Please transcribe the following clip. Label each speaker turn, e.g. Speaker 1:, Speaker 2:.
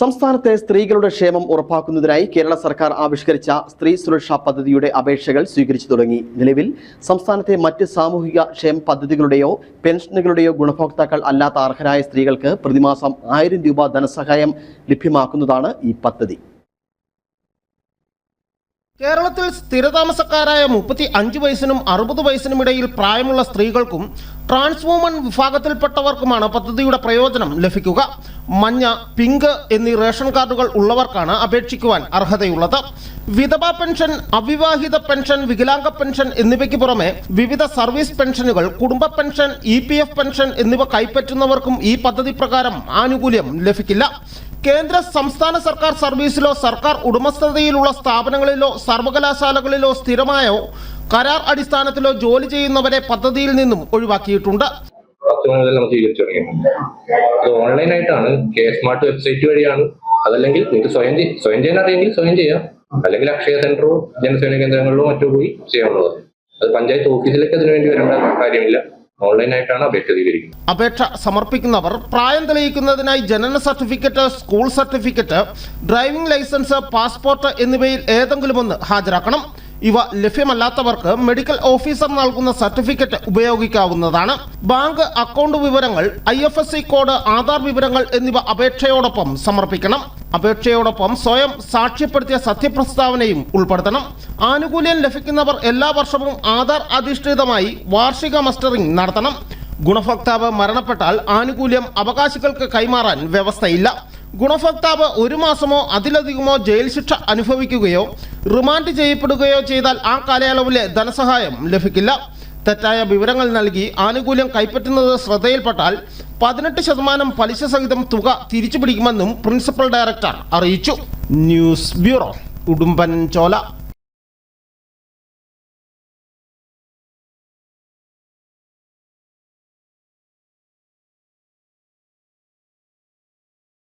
Speaker 1: സംസ്ഥാനത്തെ സ്ത്രീകളുടെ ക്ഷേമം ഉറപ്പാക്കുന്നതിനായി കേരള സർക്കാർ ആവിഷ്കരിച്ച സ്ത്രീ സുരക്ഷാ പദ്ധതിയുടെ അപേക്ഷകൾ സ്വീകരിച്ചു തുടങ്ങി. നിലവിൽ സംസ്ഥാനത്തെ മറ്റ് സാമൂഹിക ക്ഷേമ പദ്ധതികളുടെയോ പെൻഷനുകളുടെയോ ഗുണഭോക്താക്കൾ അല്ലാത്ത അർഹരായ സ്ത്രീകൾക്ക് പ്രതിമാസം ആയിരം രൂപ ധനസഹായം ലഭ്യമാക്കുന്നതാണ് ഈ പദ്ധതി.
Speaker 2: കേരളത്തിൽ സ്ഥിരതാമസക്കാരായ മുപ്പത്തി അഞ്ച് വയസ്സിനും അറുപത് വയസ്സിനും ഇടയിൽ പ്രായമുള്ള സ്ത്രീകൾക്കും ട്രാൻസ് വുമൺ വിഭാഗത്തിൽപ്പെട്ടവർക്കുമാണ് പദ്ധതിയുടെ പ്രയോജനം ലഭിക്കുക. മഞ്ഞ പിങ്ക് എന്നീ റേഷൻ കാർഡുകൾ ഉള്ളവർക്കാണ് അപേക്ഷിക്കുവാൻ അർഹതയുള്ളത്. വിധവ പെൻഷൻ അവിവാഹിത പെൻഷൻ വികലാംഗ പെൻഷൻ എന്നിവയ്ക്ക് പുറമെ വിവിധ സർവീസ് പെൻഷനുകൾ കുടുംബ പെൻഷൻ ഇ പെൻഷൻ എന്നിവ കൈപ്പറ്റുന്നവർക്കും ഈ പദ്ധതി പ്രകാരം ആനുകൂല്യം ലഭിക്കില്ല. കേന്ദ്ര സംസ്ഥാന സർക്കാർ സർവീസിലോ സർക്കാർ ഉടമസ്ഥതയിലുള്ള സ്ഥാപനങ്ങളിലോ സർവകലാശാലകളിലോ സ്ഥിരമായോ കരാർ അടിസ്ഥാനത്തിലോ ജോലി ചെയ്യുന്നവരെ പദ്ധതിയിൽ നിന്നും ഒഴിവാക്കിയിട്ടുണ്ട്.
Speaker 3: മുതൽ നമുക്ക് സ്വീകരിച്ചു ഓൺലൈൻ കെ സ്മാർട്ട് വെബ്സൈറ്റ് വഴിയാണ്. അതല്ലെങ്കിൽ സ്വയം സ്വയം ചെയ്യാൻ അറിയെങ്കിൽ സ്വയം ചെയ്യാം. അല്ലെങ്കിൽ അക്ഷയ സെന്ററോ ജനസേവന കേന്ദ്രങ്ങളിലോ മറ്റോ പോയി ചെയ്യാവുന്നതാണ്. അത് പഞ്ചായത്ത് ഓഫീസിലേക്ക് അതിനുവേണ്ടി വരേണ്ട കാര്യമില്ല. ഓൺലൈൻ ആയിട്ടാണ് അപേക്ഷ സ്വീകരിക്കുന്നത്.
Speaker 2: അപേക്ഷ സമർപ്പിക്കുന്നവർ പ്രായം തെളിയിക്കുന്നതിനായി ജനന certificate school certificate driving licence passport എന്നിവയിൽ ഏതെങ്കിലും ഒന്ന് ഹാജരാക്കണം. ഇവ ലഭ്യമല്ലാത്തവർക്ക് മെഡിക്കൽ ഓഫീസർ നൽകുന്ന സർട്ടിഫിക്കറ്റ് ഉപയോഗിക്കാവുന്നതാണ്. ബാങ്ക് അക്കൗണ്ട് വിവരങ്ങൾ ഐ കോഡ് ആധാർ വിവരങ്ങൾ എന്നിവ അപേക്ഷയോടൊപ്പം സമർപ്പിക്കണം. അപേക്ഷയോടൊപ്പം സ്വയം സാക്ഷ്യപ്പെടുത്തിയ സത്യപ്രസ്താവനയും ഉൾപ്പെടുത്തണം. ആനുകൂല്യം ലഭിക്കുന്നവർ എല്ലാ വർഷവും ആധാർ അധിഷ്ഠിതമായി വാർഷിക മസ്റ്ററിംഗ് നടത്തണം. ഗുണഭോക്താവ് മരണപ്പെട്ടാൽ ആനുകൂല്യം അവകാശികൾക്ക് കൈമാറാൻ വ്യവസ്ഥയില്ല. ഗുണഭോക്താവ് ഒരു മാസമോ അതിലധികമോ ജയിൽ ശിക്ഷ അനുഭവിക്കുകയോ റിമാൻഡ് ചെയ്യപ്പെടുകയോ ചെയ്താൽ ആ കാലയളവിലെ ധനസഹായം ലഭിക്കില്ല. തെറ്റായ വിവരങ്ങൾ നൽകി ആനുകൂല്യം കൈപ്പറ്റുന്നത് ശ്രദ്ധയിൽപ്പെട്ടാൽ പതിനെട്ട് ശതമാനം പലിശ സഹിതം തുക തിരിച്ചു പിടിക്കുമെന്നും പ്രിൻസിപ്പൽ ഡയറക്ടർ അറിയിച്ചു. News bureau Udumbanchola.